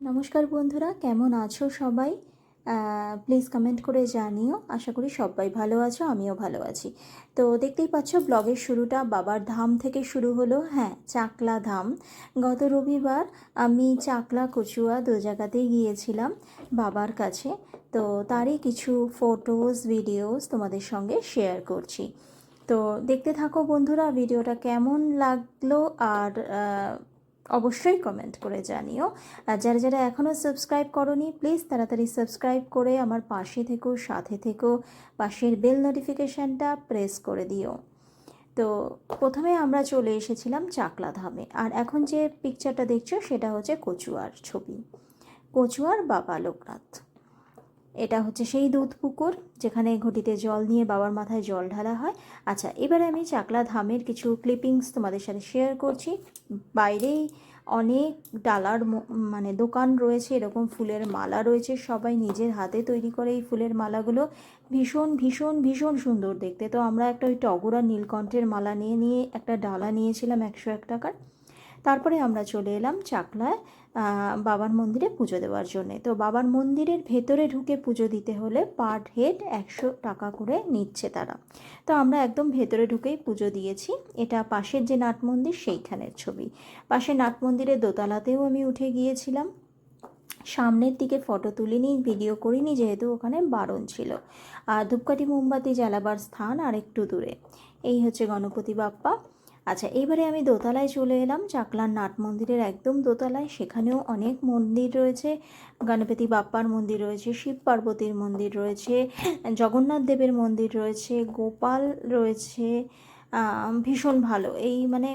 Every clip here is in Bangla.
নমস্কার বন্ধুরা, কেমন আছো সবাই? প্লিজ কমেন্ট করে জানিও। আশা করি সবাই ভালো আছো, আমিও ভালো আছি। তো দেখতেই পাচ্ছ ব্লগের শুরুটা বাবার ধাম থেকে শুরু হলো। হ্যাঁ চাকলা ধাম। গত রবিবার আমি চাকলা কচুয়া দু জায়গাতেই গিয়েছিলাম বাবার কাছে। তো তারই কিছু ফটোজ ভিডিওস তোমাদের সঙ্গে শেয়ার করছি। তো দেখতে থাকো বন্ধুরা ভিডিওটা কেমন লাগল আর অবশ্যই কমেন্ট করে জানিও। আর যারা যারা এখনও সাবস্ক্রাইব করনি প্লিজ তাড়াতাড়ি সাবস্ক্রাইব করে আমার পাশে থেকো, সাথে থেকো, পাশের বেল নোটিফিকেশানটা প্রেস করে দিও। তো প্রথমে আমরা চলে এসেছিলাম চাকলা ধামে আর এখন যে পিকচারটা দেখছ, সেটা হচ্ছে কচুয়ার ছবি। কচুয়ার বাবা লোকনাথ। এটা হচ্ছে সেই দুধ পুকুর যেখানে ঘটিতে জল নিয়ে বাবার মাথায় জল ঢালা হয়। আচ্ছা এবারে আমি চাকলা ধামের কিছু ক্লিপিংস তোমাদের সাথে শেয়ার করছি। বাইরেই অনেক ডালার মানে দোকান রয়েছে, এরকম ফুলের মালা রয়েছে। সবাই নিজের হাতে তৈরি করে এই ফুলের মালাগুলো। ভীষণ ভীষণ ভীষণ সুন্দর দেখতে। তো আমরা একটা ওই টগর নীলকণ্ঠের মালা নিয়ে নিয়ে একটা ডালা নিয়েছিলাম একশো এক টাকার। তারপরে আমরা চলে এলাম চাকলায় বাবার মন্দিরে পুজো দেওয়ার জন্যে। তো বাবার মন্দিরের ভেতরে ঢুকে পুজো দিতে হলে পার হেড একশো টাকা করে নিচ্ছে তারা। তো আমরা একদম ভেতরে ঢুকেই পুজো দিয়েছি। এটা পাশের যে নাট মন্দির সেইখানের ছবি। পাশে নাট মন্দিরের দোতলাতেও আমি উঠে গিয়েছিলাম। সামনের দিকে ফটো তুলিনি, ভিডিও করিনি, যেহেতু ওখানে বারণ ছিল। আর ধূপকাঠি মোমবাতি জ্বালাবার স্থান আর একটু দূরে। এই হচ্ছে গণপতি বাপ্পা। আচ্ছা এবারে আমি দোতলায় চলে এলাম। চাকলার নাট মন্দিরের একদম দোতলায়। সেখানেও অনেক মন্দির রয়েছে। গণপতি বাপ্পার মন্দির রয়েছে, শিব পার্বতীর মন্দির রয়েছে, জগন্নাথ দেবের মন্দির রয়েছে, গোপাল রয়েছে ভীষণ ভালো। এই মানে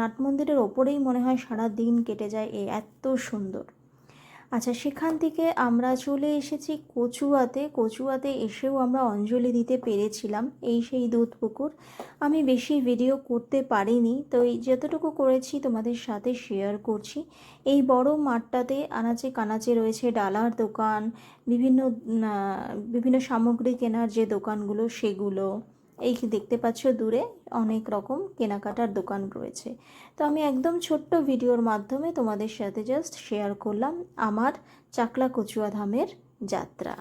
নাট মন্দিরের ওপরেই মনে হয় সারা দিন কেটে যায়। এ এত সুন্দর। আচ্ছা সেখান থেকে আমরা চলে এসেছি কচুয়াতে। কচুয়াতে এসেও আমরা অঞ্জলি দিতে পেরেছিলাম এই সেই দুধ পুকুর আমি বেশি ভিডিও করতে পারিনি, তো এই যতটুকু করেছি তোমাদের সাথে শেয়ার করছি। এই বড় মাঠটাতে আনাচে কানাচে রয়েছে ডালার দোকান, বিভিন্ন বিভিন্ন সামগ্রী কেনার যে দোকানগুলো সেগুলো। এই কি দেখতে পাচ্ছ দূরে অনেক রকম কেনাকাটার দোকান রয়েছে। তো আমি একদম ছোট্ট ভিডিওর মাধ্যমে তোমাদের সাথে জাস্ট শেয়ার করলাম আমার চাকলা কচুয়া ধামের যাত্রা।